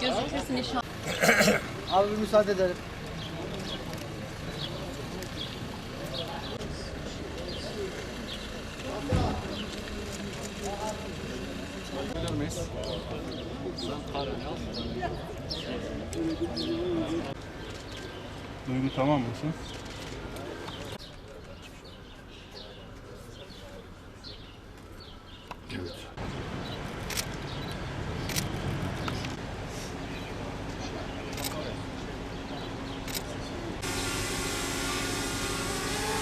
gözükürsün inşallah. Abi müsaade edelim. Duygu tamam mısın? Evet.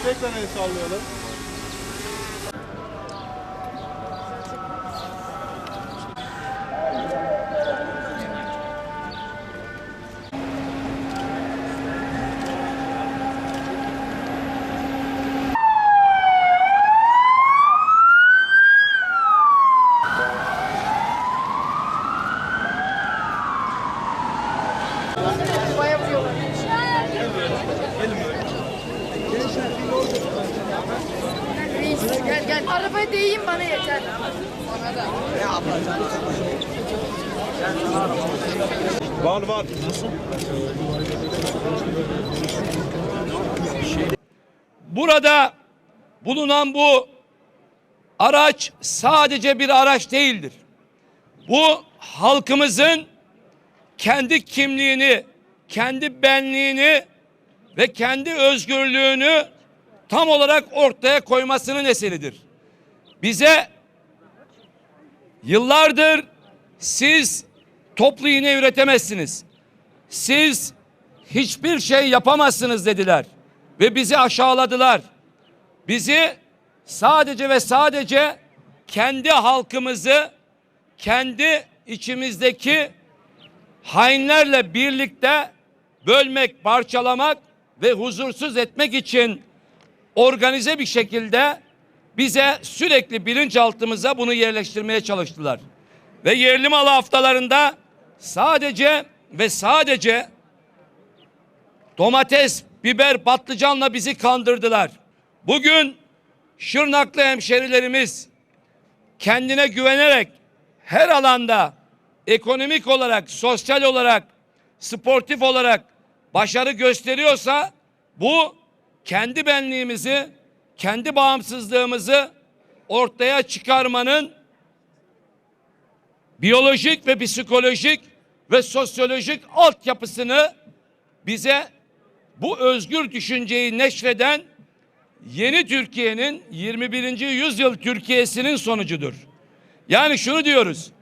Tekrar el sallayalım. Gel gel. Arabaya değeyim bana yeter. Var var. Burada bulunan bu araç sadece bir araç değildir. Bu halkımızın kendi kimliğini, kendi benliğini ve kendi özgürlüğünü tam olarak ortaya koymasının eseridir. Bize yıllardır siz toplu iğne üretemezsiniz. Siz hiçbir şey yapamazsınız dediler ve bizi aşağıladılar. Bizi sadece ve sadece kendi halkımızı kendi içimizdeki hainlerle birlikte bölmek, parçalamak ve huzursuz etmek için organize bir şekilde bize sürekli bilinçaltımıza bunu yerleştirmeye çalıştılar. Ve yerli malı haftalarında sadece ve sadece domates, biber, patlıcanla bizi kandırdılar. Bugün Şırnaklı hemşerilerimiz kendine güvenerek her alanda ekonomik olarak, sosyal olarak, sportif olarak başarı gösteriyorsa bu kendi benliğimizi, kendi bağımsızlığımızı ortaya çıkarmanın biyolojik ve psikolojik ve sosyolojik altyapısını bize bu özgür düşünceyi neşreden yeni Türkiye'nin 21. yüzyıl Türkiye'sinin sonucudur. Yani şunu diyoruz.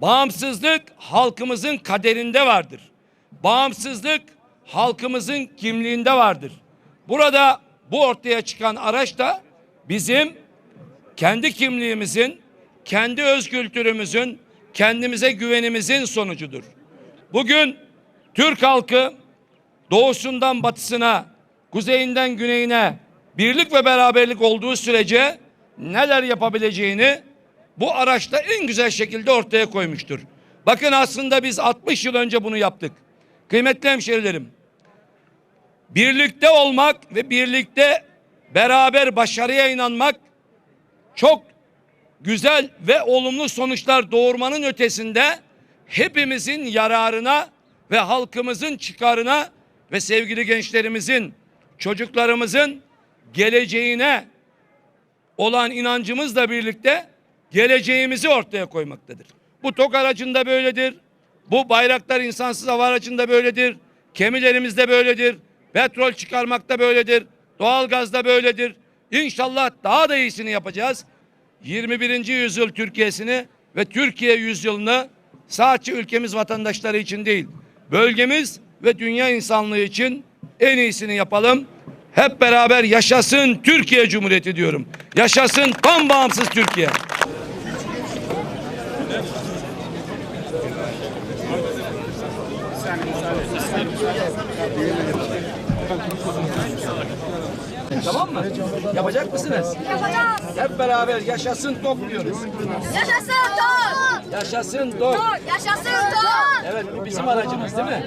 Bağımsızlık halkımızın kaderinde vardır. Bağımsızlık halkımızın kimliğinde vardır. Burada bu ortaya çıkan araç da bizim kendi kimliğimizin, kendi öz kültürümüzün, kendimize güvenimizin sonucudur. Bugün Türk halkı doğusundan batısına, kuzeyinden güneyine birlik ve beraberlik olduğu sürece neler yapabileceğini bu araçta en güzel şekilde ortaya koymuştur. Bakın aslında biz 60 yıl önce bunu yaptık. Kıymetli hemşerilerim, birlikte olmak ve birlikte beraber başarıya inanmak çok güzel ve olumlu sonuçlar doğurmanın ötesinde hepimizin yararına ve halkımızın çıkarına ve sevgili gençlerimizin, çocuklarımızın geleceğine olan inancımızla birlikte geleceğimizi ortaya koymaktadır. Bu TOK aracında böyledir. Bu Bayraktar insansız hava aracında böyledir. Kemilerimizde böyledir. Petrol çıkarmakta böyledir. Doğalgazda böyledir. İnşallah daha da iyisini yapacağız. 21. yüzyıl Türkiye'sini ve Türkiye yüzyılını sadece ülkemiz vatandaşları için değil, bölgemiz ve dünya insanlığı için en iyisini yapalım. Hep beraber yaşasın Türkiye Cumhuriyeti diyorum. Yaşasın tam bağımsız Türkiye. Tamam mı? Yapacak mısınız? Yapacağız. Hep beraber yaşasın TOK diyoruz. Yaşasın Doğu. Yaşasın TOK. Yaşasın Doğu. Evet bu bizim aracımız değil mi?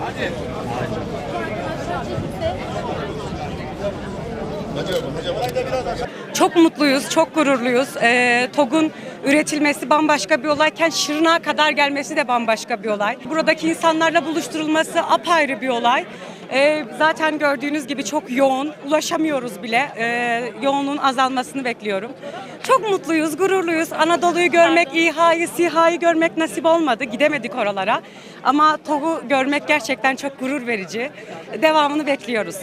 Hadi. Çok mutluyuz, çok gururluyuz. Ee, TOG'un üretilmesi bambaşka bir olayken Şırnak'a kadar gelmesi de bambaşka bir olay. Buradaki insanlarla buluşturulması apayrı bir olay. Ee, zaten gördüğünüz gibi çok yoğun, ulaşamıyoruz bile. Ee, yoğunluğun azalmasını bekliyorum. Çok mutluyuz, gururluyuz. Anadolu'yu görmek, İHA'yı, SİHA'yı görmek nasip olmadı. Gidemedik oralara. Ama TOG'u görmek gerçekten çok gurur verici. Devamını bekliyoruz.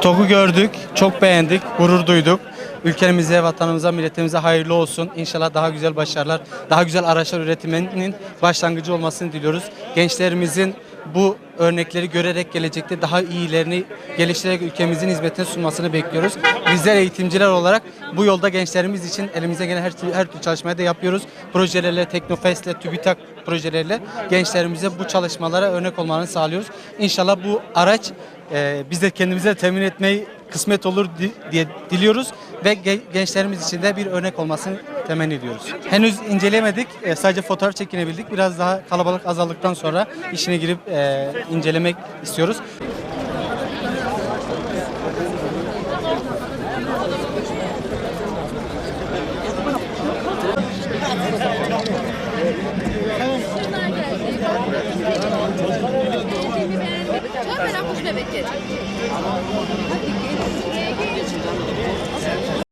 TOG'u gördük, çok beğendik, gurur duyduk. Ülkemize, vatanımıza, milletimize hayırlı olsun. İnşallah daha güzel başarılar, daha güzel araçlar üretiminin başlangıcı olmasını diliyoruz. Gençlerimizin bu örnekleri görerek gelecekte daha iyilerini geliştirerek ülkemizin hizmetine sunmasını bekliyoruz. Bizler eğitimciler olarak bu yolda gençlerimiz için elimize gelen her, her türlü çalışmayı da yapıyoruz. Projelerle, Teknofest'le, TÜBİTAK projeleriyle gençlerimize bu çalışmalara örnek olmalarını sağlıyoruz. İnşallah bu araç e, biz de kendimize temin etmeyi kısmet olur diye diliyoruz ve gençlerimiz için de bir örnek olmasını temenni ediyoruz. Henüz incelemedik, e, sadece fotoğraf çekinebildik. Biraz daha kalabalık azaldıktan sonra işine girip e, incelemek istiyoruz. Thank you. Peki. Peki.